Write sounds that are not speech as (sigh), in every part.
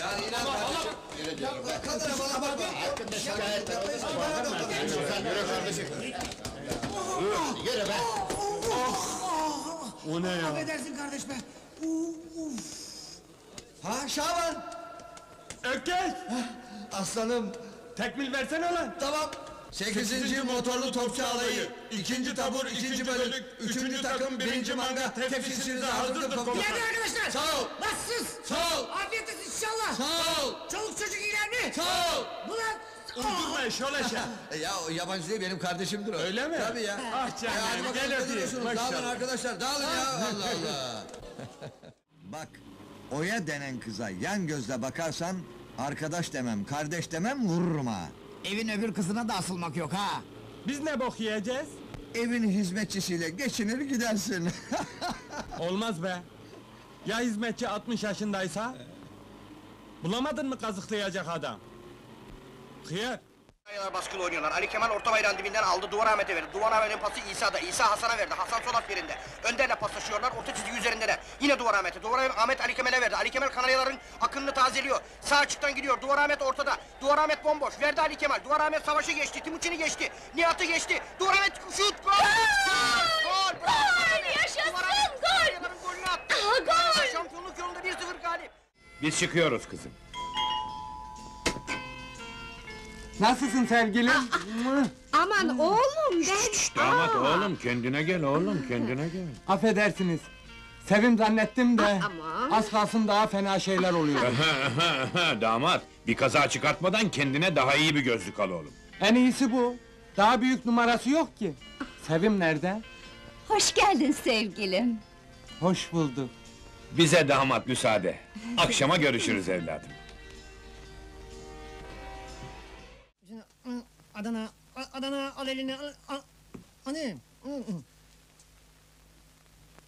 Yani inan kardeşim. Ya kadına bana bak. Hakkında şikayet Yürü kardeşim. Yürü be. O ne ya? Affedersin kardeş be. Uf. Ha Şaban. Ökkeş! Aslanım. Tekmil versene lan! Tamam. Sekizinci motorlu topçu alayı, ikinci tabur, ikinci bölük, üçüncü takım, birinci manga, tepsisinize hazırdır komutanım. Hadi arkadaşlar. Sağ ol, Bassız. sağ ol, Afiyet olsun ol, Çoluk çocuk iyiler mi? sağ ol. Ulan. Uydurma şöyle şey! (laughs) Ya o yabancı değil benim kardeşimdir o. Öyle mi? Tabii ya. Ah canım, Ya hadi gel ne öpeyim. Dağılın arkadaşlar, dağılın ya. Allah Allah. (laughs) Bak, Oya denen kıza yan gözle bakarsan... ...arkadaş demem, kardeş demem, vururum ha. Evin öbür kızına da asılmak yok ha. Biz ne bok yiyeceğiz? Evin hizmetçisiyle geçinir gidersin. (laughs) Olmaz be! Ya hizmetçi 60 yaşındaysa? Bulamadın mı kazıklayacak adam? Hıyar! Ayalar baskılı oynuyorlar. Ali Kemal orta bayrağın dibinden aldı. Duvar Ahmet'e verdi. Duvar Ahmet'in pası İsa'da. İsa Hasan'a verdi. Hasan sol at birinde. Önderle paslaşıyorlar. Orta çizgi üzerinde de. Yine Duvar Ahmet'e. Duvar Ahmet Ali Kemal'e verdi. Ali Kemal Kanaryaların akınını tazeliyor. Sağ açıktan gidiyor. Duvar Ahmet ortada. Duvar Ahmet bomboş. Verdi Ali Kemal. Duvar Ahmet savaşı geçti. Timuçin'i geçti. Nihat'ı geçti. Duvar Ahmet şut. Gol! Gol! Gol! yaşasın, Duvar Ahmet gol! Golünü attı. Aha, gol! Biz çıkıyoruz kızım. Nasılsın sevgilim? Aman oğlum ben... Damat oğlum kendine gel oğlum kendine gel. Affedersiniz. Sevim zannettim de... Aman. Az kalsın daha fena şeyler oluyor. Damat bir kaza çıkartmadan kendine daha iyi bir gözlük al oğlum. en iyisi bu. Daha büyük numarası yok ki. Sevim nerede? Hoş geldin sevgilim. Hoş bulduk. Bize damat müsaade. Akşama görüşürüz evladım. Adana, Adana al elini al. al. Hani?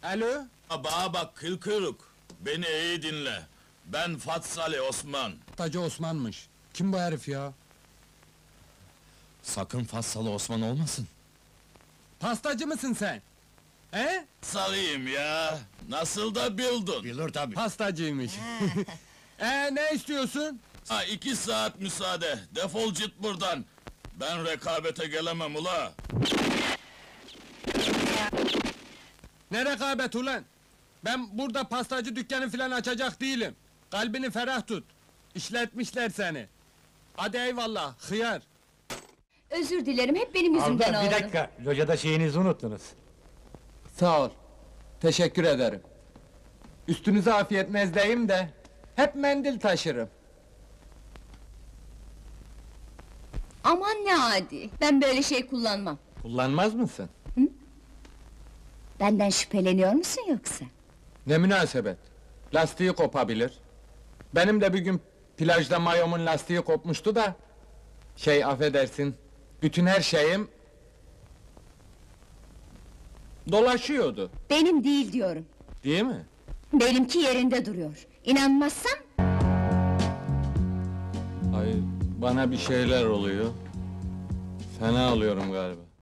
Alo? Bana bak kıl kırık. Beni iyi dinle. Ben Fatsali Osman. Tacı Osman'mış. Kim bu herif ya? Sakın Fatsalı Osman olmasın. Pastacı mısın sen? He? Salıyım ya. Nasıl da bildin. Bilir tabii. Pastacıymış. (laughs) ee ne istiyorsun? Ha iki saat müsaade. Defol git buradan. Ben rekabete gelemem ula. Ne rekabet ulan? Ben burada pastacı dükkanı filan açacak değilim. Kalbini ferah tut. İşletmişler seni. Hadi eyvallah, hıyar. Özür dilerim hep benim yüzümden oldu. locada şeyinizi unuttunuz. Sağ ol. Teşekkür ederim. Üstünüze afiyet nezdeyim de... ...hep mendil taşırım. Aman ne adi. Ben böyle şey kullanmam. Kullanmaz mısın? Benden şüpheleniyor musun yoksa? Ne münasebet. Lastiği kopabilir. Benim de bir gün plajda mayomun lastiği kopmuştu da... ...şey affedersin... ...bütün her şeyim... ...dolaşıyordu. Benim değil diyorum. Değil mi? Benimki yerinde duruyor. İnanmazsan Ay bana bir şeyler oluyor. Fena oluyorum galiba.